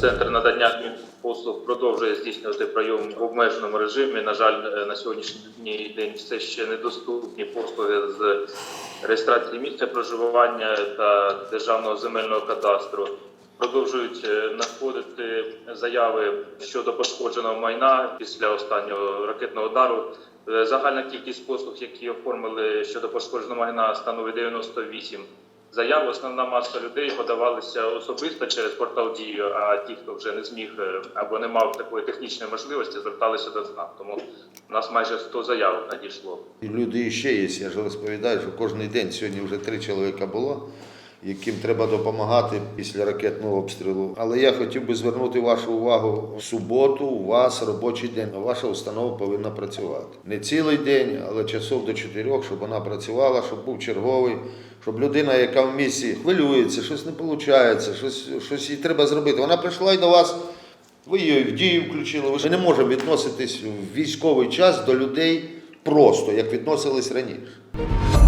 Центр надання послуг продовжує здійснювати прийом в обмеженому режимі. На жаль, е, на сьогоднішній день все ще недоступні послуги з реєстрації місця проживання та державного земельного кадастру. Продовжують е, надходити заяви щодо пошкодженого майна після останнього ракетного удару. Е, Загальна кількість послуг, які оформили щодо пошкодженого майна, становить 98 заяв. Основна маса людей подавалися особисто через портал Дію, а ті, хто вже не зміг е, або не мав такої технічної можливості, зверталися до ЗНАП. Тому у нас майже 100 заяв надійшло. Люди ще є. Я ж розповідаю, що кожен день сьогодні вже три чоловіка було, яким треба допомагати після ракетного обстрілу. Але я хотів би звернути вашу увагу в суботу. У вас робочий день. Ваша установа повинна працювати. Не цілий день, але часов до чотирьох, щоб вона працювала, щоб був черговий, щоб людина, яка в місті хвилюється, щось не виходить, щось, щось їй треба зробити. Вона прийшла і до вас. Ви її в дію включили. Ж не можемо відноситись в військовий час до людей просто, як відносились раніше.